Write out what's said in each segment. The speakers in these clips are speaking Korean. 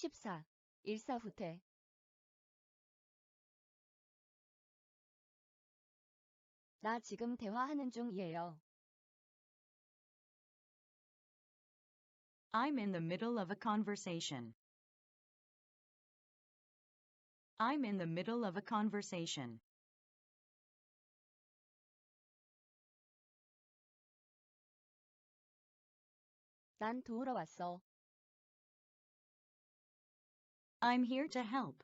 14. 일사후퇴 나 지금 대화하는 중이에요. I'm in the middle of a conversation. I'm in the middle of a conversation. 난 도우러 왔어. I'm here to help.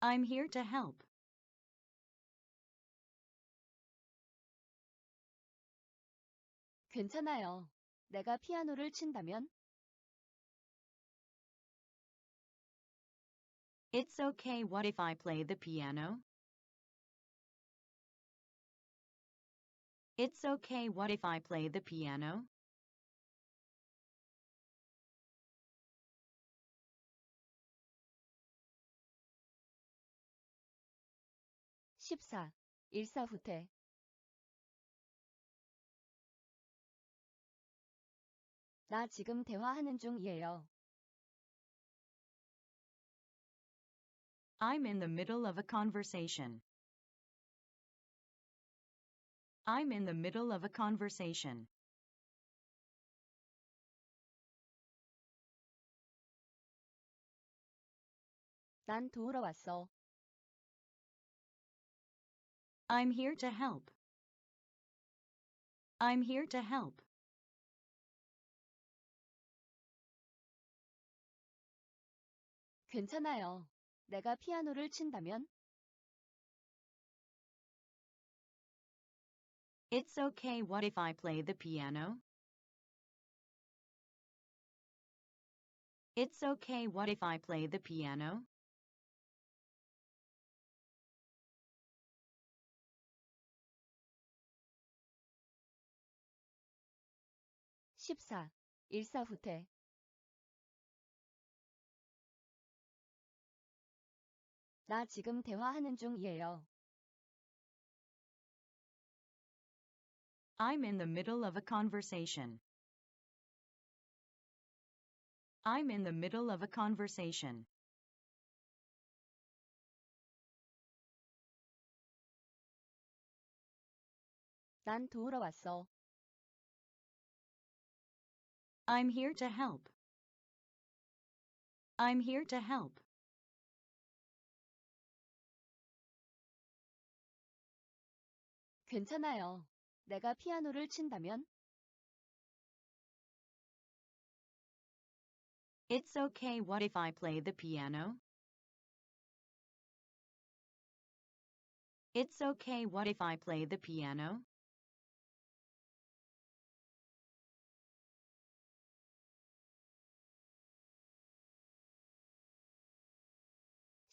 I'm here to help. 괜찮아요. 내가 피아노를 친다면 It's okay what if I play the piano? It's okay what if I play the piano? 십사. 일사후퇴 나 지금 대화하는 중이에요. I'm in the middle of a conversation. I'm in the middle of a conversation. 난 도우러 왔어. I'm here to help. I'm here to help. 괜찮아요. 내가 피아노를 친다면 It's okay what if I play the piano? It's okay what if I play the piano? 십사. 일사후퇴 나 지금 대화하는 중이에요. I'm in the middle of a conversation. I'm in the middle of a conversation. 난 도우러 왔어. I'm here to help. I'm here to help. 괜찮아요. 내가 피아노를 친다면 It's okay what if I play the piano? It's okay what if I play the piano?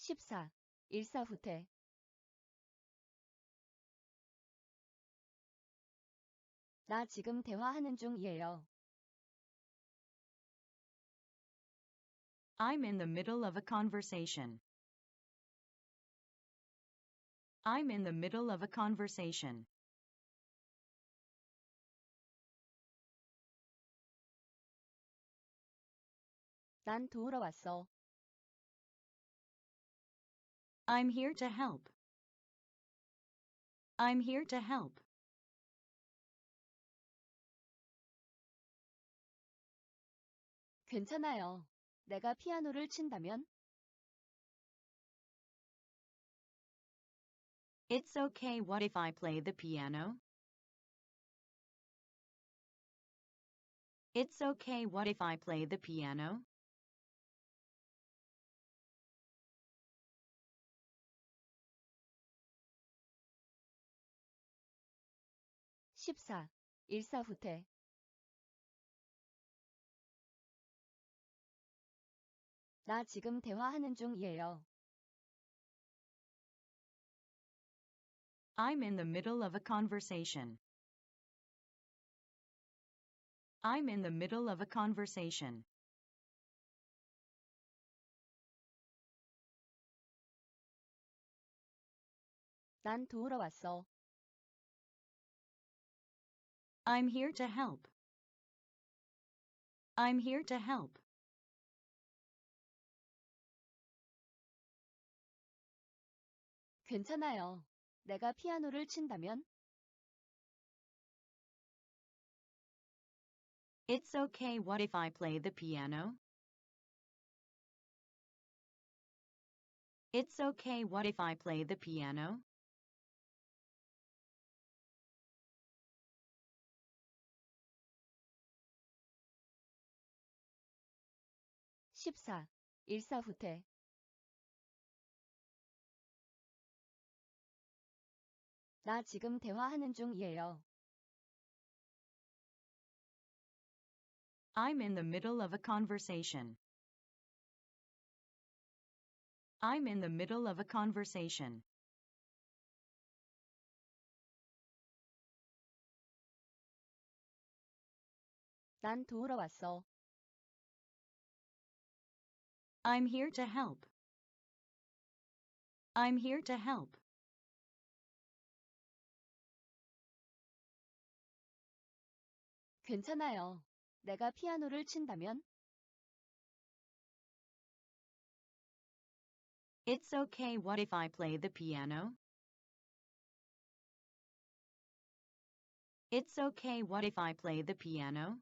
십사. 일사후퇴 나 지금 대화하는 중이에요. I'm in the middle of a conversation. I'm in the middle of a conversation. 난 도우러 왔어. I'm here to help. I'm here to help. 괜찮아요. 내가 피아노를 친다면 It's okay what if I play the piano? It's okay what if I play the piano? 십사. 일사후퇴 나 지금 대화하는 중이에요. I'm in the middle of a conversation. I'm in the middle of a conversation. 난 도우러 왔어. I'm here to help. I'm here to help. 괜찮아요. 내가 피아노를 친다면? It's okay what if I play the piano? It's okay what if I play the piano? 14. 일사후퇴. 나 지금 대화하는 중이에요. I'm in the middle of a conversation. I'm in the middle of a conversation. 난 도우러 왔어. I'm here to help. I'm here to help. 괜찮아요. 내가 피아노를 친다면? It's okay what if I play the piano? It's okay what if I play the piano?